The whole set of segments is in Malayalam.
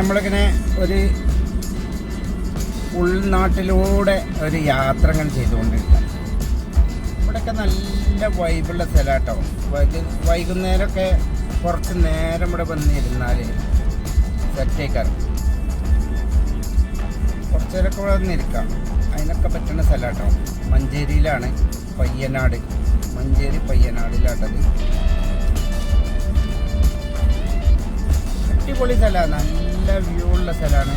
നമ്മളിങ്ങനെ ഒരു ഉൾനാട്ടിലൂടെ ഒരു യാത്ര ഇങ്ങനെ ചെയ്തുകൊണ്ടിരിക്കുക. ഇവിടെയൊക്കെ നല്ല വൈബുള്ള സ്ഥലമാട്ടോ. വൈകുന്നേരമൊക്കെ കുറച്ച് നേരം ഇവിടെ വന്നിരുന്നാൽ സെറ്റേക്കാറ്. കുറച്ച് നേരമൊക്കെ ഇവിടെ വന്നിരിക്കാം. അതിനൊക്കെ പറ്റുന്ന സ്ഥലമാട്ടോ. മഞ്ചേരിയിലാണ് പയ്യനാട്. മഞ്ചേരി പയ്യനാടിലാട്ടത്. അടിപൊളി സ്ഥലമാണ്. നല്ല വ്യൂ ഉള്ള സ്ഥലമാണ്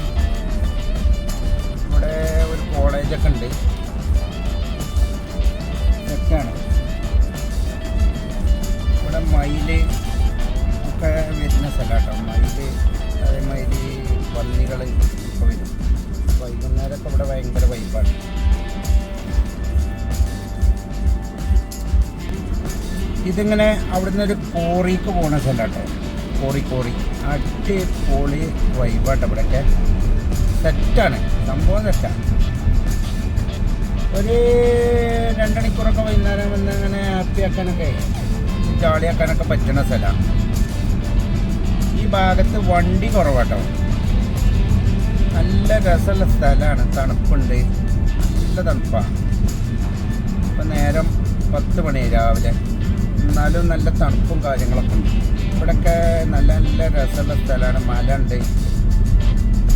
ഇവിടെ ഒരു കോളേജൊക്കെ ഉണ്ട്. സെറ്റാണ് ഇവിടെ മയിൽ ഒക്കെ വരുന്ന സ്ഥലമാട്ടോ മയിൽ അതേമാതിരി പന്നികൾ ഒക്കെ വരും. വൈകുന്നേരമൊക്കെ ഇവിടെ ഭയങ്കര വൈബാണ് ഇതിങ്ങനെ അവിടുന്ന് ഒരു കോറിക്ക് പോണ സ്ഥലം കേട്ടോ കോറി കോറി. അടിപൊളി വൈബാട്ടോ ഇവിടെയൊക്കെ സെറ്റാണ് സംഭവം സെറ്റാണ് ഒരു രണ്ടണിക്കൂറൊക്കെ വൈകുന്നേരം വന്ന് അങ്ങനെ ഹാപ്പി ആക്കാനൊക്കെ ജാളിയാക്കാനൊക്കെ പറ്റുന്ന സ്ഥലമാണ് ഈ ഭാഗത്ത് വണ്ടി കുറവാട്ടോ. നല്ല രസമുള്ള സ്ഥലമാണ് തണുപ്പുണ്ട്. നല്ല തണുപ്പാണ് ഇപ്പം നേരം പത്ത് മണി രാവിലെ. എന്നാലും നല്ല തണുപ്പും കാര്യങ്ങളൊക്കെ ഉണ്ട്. ഇവിടെയൊക്കെ നല്ല നല്ല രസമുള്ള സ്ഥലമാണ്. മല ഉണ്ട്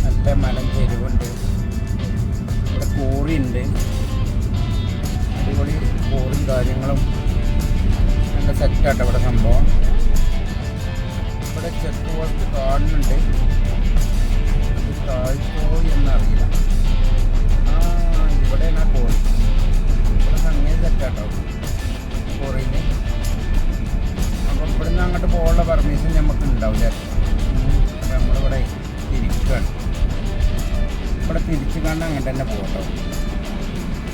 നല്ല മലം ചെരുവുണ്ട് ഇവിടെ കോറിയുണ്ട്. അടിപൊളി കോറിയും കാര്യങ്ങളും. നല്ല സെറ്റാട്ടോ ഇവിടെ സംഭവം. ഇവിടെ ചെക്ക് പോസ്റ്റ് കാണുന്നുണ്ട്. ഇവിടെ തിരിച്ചു കണ്ട് അങ്ങനെ തന്നെ പോകട്ടോ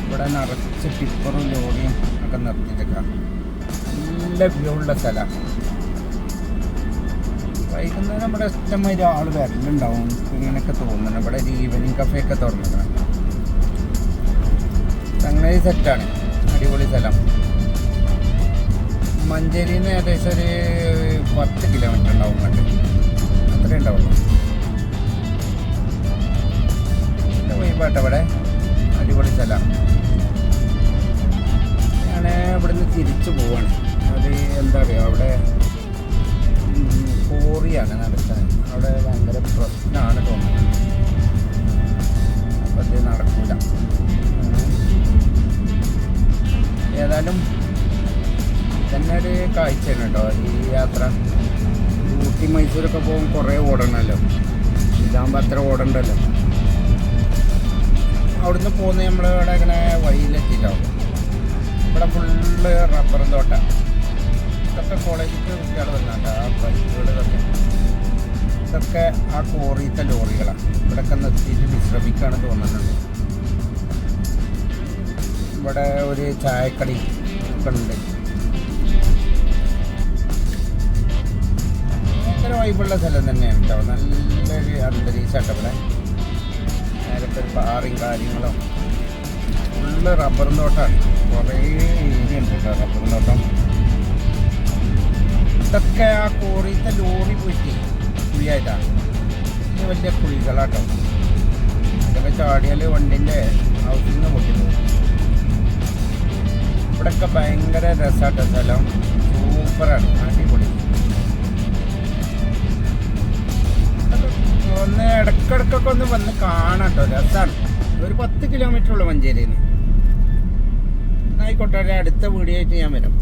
ഇവിടെ നിറച്ച് ടിപ്പറും ലോറിയും ഒക്കെ നിർത്തിയിട്ടേക്കാം. നല്ല വ്യൂ ഉള്ള സ്ഥലമാണ് വൈകുന്നേരം നമ്മുടെ ഇഷ്ടമായി ആൾ വരലുണ്ടാവും. ഇങ്ങനെയൊക്കെ തോന്നുന്നുണ്ട് ഇവിടെ ഒരു ഈവനിങ് കഫേ ഒക്കെ തുറന്നിട്ടാണ് സംഗതി സെറ്റാണ് അടിപൊളി സ്ഥലം. മഞ്ചേരിയിൽ നിന്ന് ഏകദേശം ഒരു പത്ത് കിലോമീറ്റർ ഉണ്ടാവും കണ്ട് അത്രേ ഉണ്ടാവുള്ളൂ. എന്റെ അവിടെ അടിപൊളി സ്ഥലം. ഞാൻ ഇവിടുന്ന് തിരിച്ചു പോവാണ്. അത് എന്താ പറയുക അവിടെ കോറിയാണ് നടക്കാൻ അവിടെ ഭയങ്കര പ്രശ്നമാണ് തോന്നുന്നത് അപ്പം അത് നടക്കില്ല ഏതായാലും തന്നെ ഒരു കാഴ്ചയാണ് കേട്ടോ ഈ യാത്ര. ഊട്ടി മൈസൂരൊക്കെ പോകുമ്പോൾ കുറേ ഓടണമല്ലോ ഇതാകുമ്പോൾ അത്ര ഓടണ്ടല്ലോ. അവിടുന്ന് പോകുന്ന നമ്മൾ ഇവിടെ ഇങ്ങനെ വഴിയിലെത്തിയിട്ടാവും. ഇവിടെ ഫുള്ള് റബ്ബർ തോട്ട. ഇതൊക്കെ കോളേജിൽ കുട്ടികൾ വന്നാണ്ട് ആ ബൈക്കുകൾ ഇതൊക്കെ. ആ കോറിയത്തെ ലോറികളാണ് ഇവിടെയൊക്കെ നിർത്തിയിട്ട് വിശ്രമിക്കുകയാണ് തോന്നുന്നുണ്ട് ഇവിടെ ഒരു ചായക്കടി ഒക്കെ ഉണ്ട്. ഭയങ്കര വൈബുള്ള സ്ഥലം തന്നെയാണ് കേട്ടോ നല്ലൊരു അന്തരീക്ഷമാട്ടോ ഇവിടെ. പാറയും കാര്യങ്ങളും. ഫുള്ള് റബ്ബർ തോട്ടാണ്. കുറേ ഏരിയ ഉണ്ട് റബ്ബർ തോട്ടം. ഇതൊക്കെ ആ കോറിയത്തെ ലോറി പോയിട്ട് കുഴിയായിട്ടാണ് വലിയ കുഴികളാട്ടോ. ഇതൊക്കെ ചാടിയാൽ വണ്ടിന്റെ ഹൗസിൽ നിന്ന് പൊട്ടിപ്പോകും ഇവിടെയൊക്കെ ഭയങ്കര രസമാട്ടോ സ്ഥലം. സൂപ്പറാണ് അടിപൊളി ഒന്ന് ഇടക്കിടക്കൊക്കെ ഒന്ന് വന്ന് കാണാട്ടോ. രസമാണ് ഒരു പത്ത് കിലോമീറ്റർ ഉള്ള മഞ്ചേരിയിൽ നിന്ന് ആയിക്കോട്ടെ അടുത്ത വീഡിയോ ആയിട്ട് ഞാൻ വരാം.